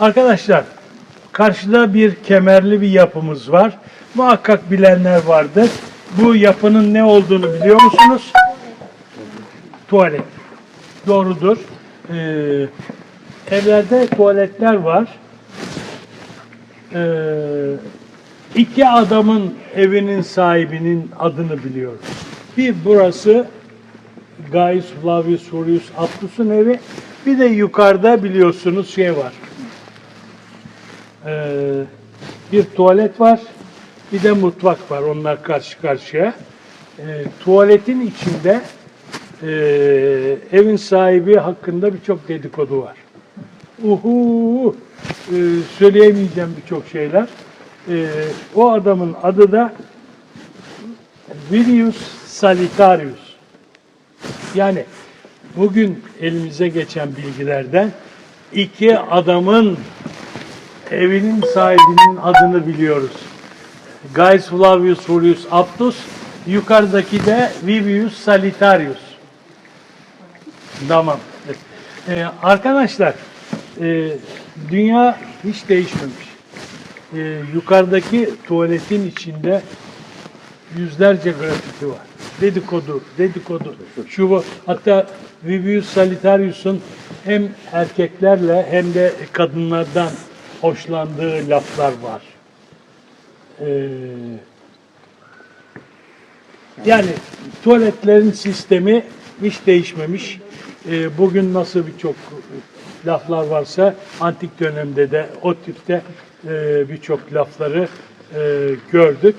Arkadaşlar karşıda bir kemerli bir yapımız var. Muhakkak bilenler vardır. Bu yapının ne olduğunu biliyor musunuz? Tuvalet. Doğrudur. Ee, evlerde tuvaletler var. Ee, iki adamın evinin sahibinin adını biliyoruz. Bir burası Gaius Flavius Furius Aptus'un evi. Bir de yukarıda biliyorsunuz şey var. Ee, bir tuvalet var. Bir de mutfak var. Onlar karşı karşıya. Ee, tuvaletin içinde e, evin sahibi hakkında birçok dedikodu var. Uhu, e, söyleyemeyeceğim birçok şeyler. E, o adamın adı da Virius Salitarius. Yani bugün elimize geçen bilgilerden iki adamın evinin sahibinin adını biliyoruz. Gaius Flavius Furius Aptus, yukarıdaki de Vivius Salitarius. Tamam. Ee, arkadaşlar, e, dünya hiç değişmemiş. Ee, yukarıdaki tuvaletin içinde yüzlerce grafiti var. Dedikodu, dedikodu. Şu bu. Hatta Vivius Salitarius'un hem erkeklerle hem de kadınlardan hoşlandığı laflar var. Ee, yani tuvaletlerin sistemi hiç değişmemiş. Ee, bugün nasıl birçok laflar varsa antik dönemde de o tipte e, birçok lafları e, gördük.